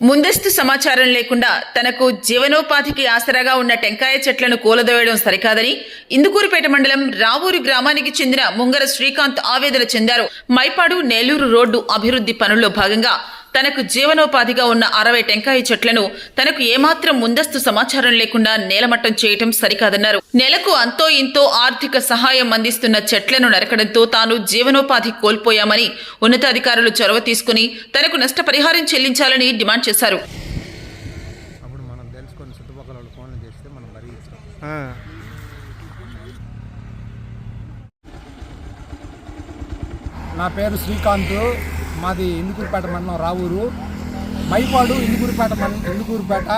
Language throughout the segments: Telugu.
ముందస్తు సమాచారం లేకుండా తనకు జీవనోపాధికి ఆసరాగా ఉన్న టెంకాయ చెట్లను కూలదోయడం సరికాదని ఇందుకూరుపేట మండలం రావూరు గ్రామానికి చెందిన ముంగర శ్రీకాంత్ ఆవేదన చెందారు. మైపాడు నేలూరు రోడ్డు అభివృద్ధి పనుల్లో భాగంగా తనకు జీవనోపాధిగా ఉన్న అరవై టెంకాయ చెట్లను తనకు ఏమాత్రం ముందస్తు సమాచారం లేకుండా నేలమట్టం చేయటం సరికాదన్నారు. నెలకు అంతో ఇంతో ఆర్థిక సహాయం అందిస్తున్న చెట్లను నరకడంతో తాను జీవనోపాధి కోల్పోయామని ఉన్నతాధికారులు చొరవ తీసుకుని తనకు నష్టపరిహారం చెల్లించాలని డిమాండ్ చేశారు. నా పేరు శ్రీకాంత్. మాది ఇందుకూరుపేట మండలం రావూరు. మైపాడు ఇందుకూరుపేట మండలం ఇందుకూరుపేట.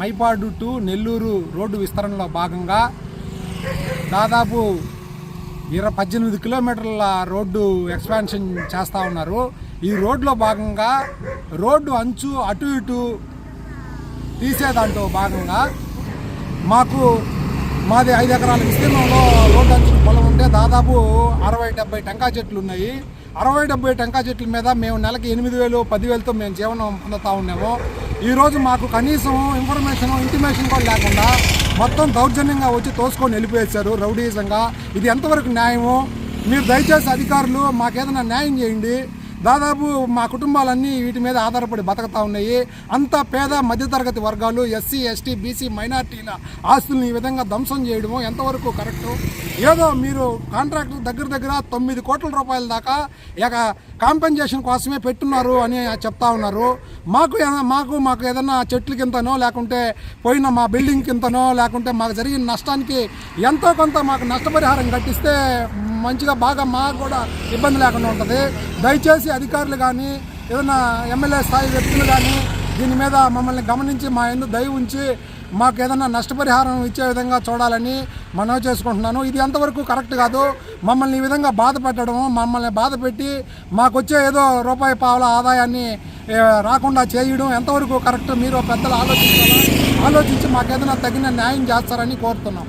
మైపాడు టు నెల్లూరు రోడ్డు విస్తరణలో భాగంగా దాదాపు ఇరవై పద్దెనిమిది కిలోమీటర్ల రోడ్డు ఎక్స్పాన్షన్ చేస్తూ ఉన్నారు. ఈ రోడ్లో భాగంగా రోడ్డు అంచు అటు ఇటు తీసేదాంట్లో భాగంగా మాకు మాది ఐదు ఎకరాల విస్తీర్ణంలో రోడ్డు అంచు పొలం ఉంటే దాదాపు అరవై డెబ్బై టెంకా చెట్లు ఉన్నాయి. అరవై డెబ్బై టెంకాయ చెట్ల మీద మేము నెలకి ఎనిమిది వేలు పదివేలతో మేము జీవనం పొందుతూ ఉన్నాము. ఈరోజు మాకు కనీసం ఇన్ఫర్మేషన్ ఇంటిమేషన్ కూడా లేకుండా మొత్తం దౌర్జన్యంగా వచ్చి తోసుకొని వెళ్ళిపోయేశారు రౌడీజంగా. ఇది ఎంతవరకు న్యాయము? మీరు దయచేసి అధికారులు మాకేదైనా న్యాయం చేయండి. దాదాపు మా కుటుంబాలన్నీ వీటి మీద ఆధారపడి బతకతా ఉన్నాయి. అంత పేద మధ్యతరగతి వర్గాలు ఎస్సీ ఎస్టీ బీసీ మైనార్టీల ఆస్తులను ఈ విధంగా ధ్వంసం చేయడము ఎంతవరకు కరెక్టు? ఏదో మీరు కాంట్రాక్టర్ దగ్గర దగ్గర తొమ్మిది కోట్ల రూపాయల దాకా ఇక కాంపెన్సేషన్ కోసమే పెట్టున్నారు అని చెప్తా ఉన్నారు. మాకు ఏదైనా- మాకు మాకు ఏదైనా చెట్ల కిందనో లేకుంటే పోయిన మా బిల్డింగ్ కిందనో లేకుంటే మాకు జరిగిన నష్టానికి ఎంతో కొంత మాకు నష్టపరిహారం కట్టిస్తే మంచిగా బాగా మాకు కూడా ఇబ్బంది లేకుండా ఉంటుంది. దయచేసి అధికారులు కానీ ఏదైనా ఎమ్మెల్యే స్థాయి వ్యక్తులు కానీ దీని మీద మమ్మల్ని గమనించి మా ఎందు దయ ఉంచి మాకు ఏదైనా నష్టపరిహారం ఇచ్చే విధంగా చూడాలని మనవి చేసుకుంటున్నాను. ఇది ఎంతవరకు కరెక్ట్ కాదు. మమ్మల్ని ఈ విధంగా బాధ పెట్టడం మమ్మల్ని బాధ పెట్టి మాకు వచ్చే ఏదో రూపాయి పావుల ఆదాయాన్ని రాకుండా చేయడం ఎంతవరకు కరెక్ట్ మీరు పెద్దలు ఆలోచించాలా? ఆలోచించి మాకు ఏదైనా తగిన న్యాయం చేస్తారని కోరుతున్నాం.